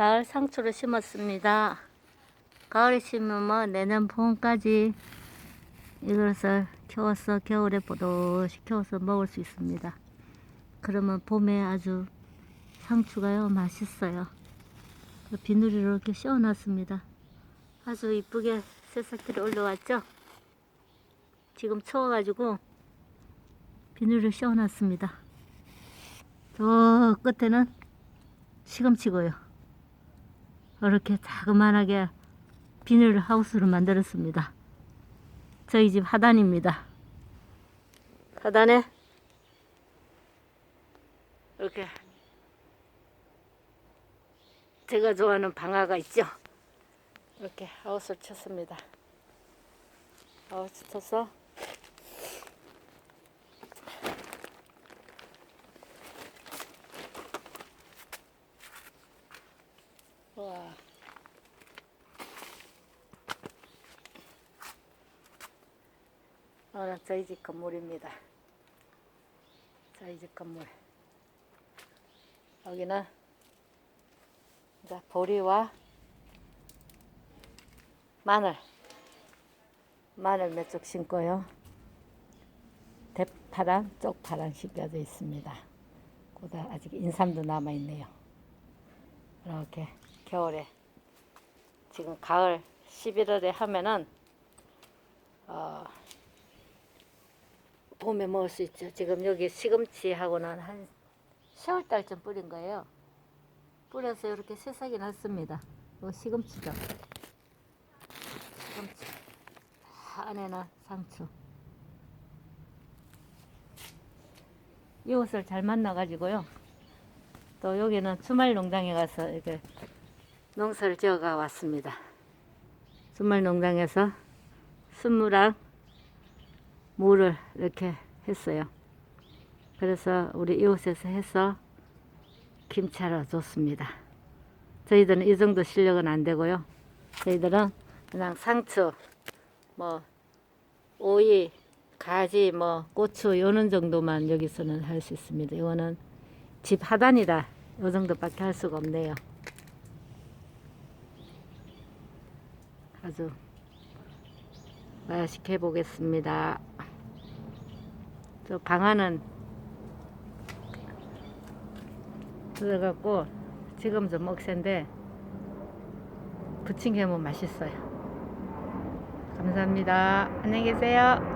가을 상추를 심었습니다. 가을에 심으면 내년 봄까지 이것을 키워서 겨울에 보도시 키워서 먹을 수 있습니다. 그러면 봄에 아주 상추가요 맛있어요. 그 비누리로 이렇게 씌워놨습니다. 아주 이쁘게 새싹들이 올라왔죠? 지금 추워가지고 비누를 씌워놨습니다. 저 끝에는 시금치고요. 이렇게 자그만하게 비닐 하우스를 만들었습니다. 저희 집 하단입니다. 하단에 이렇게 제가 좋아하는 방아가 있죠. 이렇게 하우스를 쳤습니다. 하우스 쳐서 와. 오늘 저희 집 건물입니다. 저희 집 건물. 여기는 이제 보리와 마늘. 마늘 몇 쪽 심고요. 대파랑 쪽파랑 심겨져 있습니다. 보다 아직 인삼도 남아 있네요. 이렇게 겨울에 지금 가을 11월에 하면은 어, 봄에 먹을 수 있죠. 지금 여기 시금치하고는 한 10월 달쯤 뿌린 거예요. 뿌려서 이렇게 새싹이 났습니다. 이 시금치죠. 시금치. 다 안에는 상추. 이 옷을 잘 만나가지고요. 또 여기는 주말 농장에 가서 이렇게 농사를 지어가 왔습니다. 주말 농장에서 순무랑 무를 이렇게 했어요. 그래서 우리 이웃에서 해서 김치하러 줬습니다. 저희들은 이 정도 실력은 안 되고요. 저희들은 그냥 상추, 뭐 오이, 가지, 뭐 고추 요런 정도만 여기서는 할 수 있습니다. 이거는 집 하단이라 요 정도밖에 할 수가 없네요. 아주 맛있게 해보겠습니다. 저 방안은 들어갖고 지금 좀 먹새인데 부침개 하면 맛있어요. 감사합니다. 안녕히 계세요.